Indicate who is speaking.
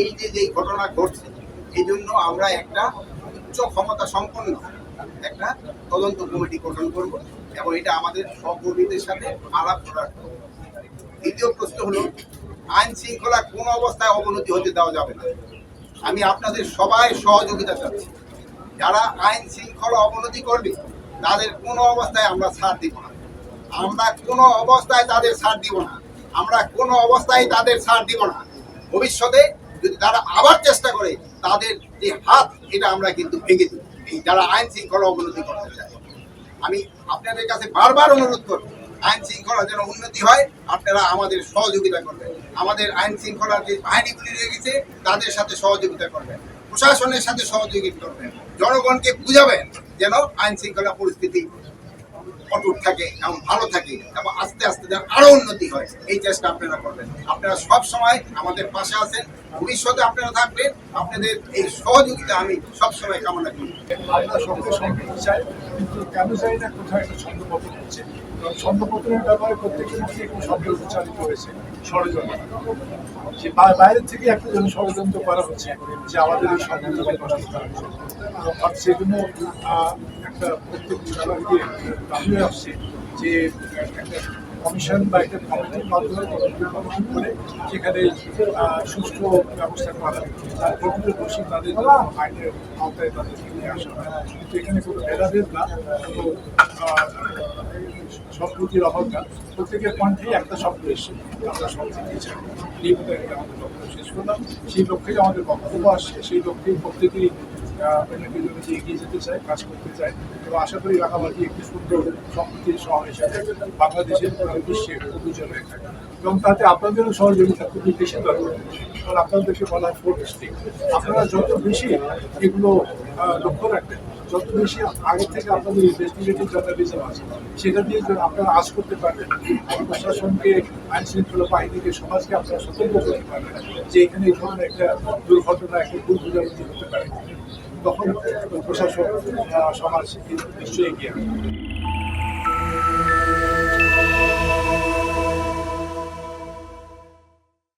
Speaker 1: এই যে যে ঘটনা ঘটছে, এই জন্য আমরা একটা উচ্চ ক্ষমতা সম্পন্ন একটা তদন্ত কমিটি গঠন করব এবং এটা আমাদের সহকর্মীদের সাথে আলাপ করার দ্বিতীয় প্রশ্ন হলো, আইন শৃঙ্খলা কোন অবস্থায় অবনতি হতে দেওয়া যাবে না? আমি আপনাদের সবাই সহযোগিতা চাচ্ছি। যারা আইন শৃঙ্খলা অবনতি করবে, তাদের কোনো অবস্থায় আমরা ছাড় দিব না। আমরা কোনো অবস্থায় তাদের ছাড় দিব না। আমরা কোনো অবস্থায় তাদের ছাড় দিব না। ভবিষ্যতে যদি তারা আবার চেষ্টা করে, তাদের যে হাত, এটা আমরা কিন্তু ভেঙে দিই যারা আইন শৃঙ্খলা অবনতি করতে চায়। আমি আপনাদের কাছে বারবার অনুরোধ করব, আইন শৃঙ্খলা যেন উন্নতি হয়, আপনারা আমাদের সহযোগিতা করবেন। আমাদের আইন শৃঙ্খলার যে বাহিনীগুলি রয়েছে, তাদের সাথে সহযোগিতা করবেন। প্রশাসনের সাথে সহযোগিতা করবেন। জনগণকে বুঝাবেন যেন আইন শৃঙ্খলা পরিস্থিতি অটুট থাকে এবং ভালো থাকে। এবং আস্তে আস্তে যেন আরও উন্নতি হয়। এই চেষ্টা আপনারা করবেন। আপনারা সব সময় আমাদের পাশে আছেন। ভবিষ্যতে আপনারা থাকবেন আপনাদের এই সহযোগিতা আমি সব সময় কামনা করি।
Speaker 2: আমরা সঙ্গে সম্প্রীতি চাই, কিন্তু কেন চাই না কোথাও একটা ছন্দপতন হচ্ছে। কারণ ছন্দপতনের ব্যাপারে প্রত্যেকের মধ্যে একটু শব্দ উচ্চারিত হয়েছে, ষড়যন্ত্র। সে বা- বাইরের থেকে একটা যেন ষড়যন্ত্র করা হচ্ছে, যে আমাদের এই নষ্ট করা হচ্ছে। সেই জন্য একটা দাবি আসছে যে একটা কমিশন বা একটা কমিটির মাধ্যমে সেখানে সুষ্ঠু ব্যবস্থা করা আর প্রকৃত দোষী তাদের আইনের আওতায় তাদেরকে নিয়ে আসা হয়। কিন্তু এখানে কোনো ভেদাভেদ না কোনো সম্প্রতির অভাব না প্রত্যেকের কণ্ঠেই একটা শব্দ এসে আমরা সম্প্রীতি চাই এই আমাদের বক্তব্য শেষ করলাম। সেই লক্ষ্যেই আমাদের বক্তব্য আসছে। সেই লক্ষ্যেই প্রত্যেকেই এগিয়ে যেতে চায়, কাজ করতে চায়। এবং আশা করি সুন্দর এবং তাতে আপনাদেরও কারণ আপনাদেরকে আপনারা যত বেশি এগুলো লক্ষ্য রাখবেন, যত বেশি আগের থেকে আপনাদের ইনভেস্টিগেটিভ জার্নালিজম আছে, সেটা দিয়ে আপনারা আজ করতে পারবেন। প্রশাসনকে আইন শৃঙ্খলা বাহিনীকে, সমাজকে আপনারা সতর্ক করতে পারবেন যে এখানে এই ধরনের একটা দুর্ঘটনা, একটা বোঝাবুঝি হতে পারে। তখন প্রশাসন আহ, সমাজ নিশ্চয়ই এগিয়ে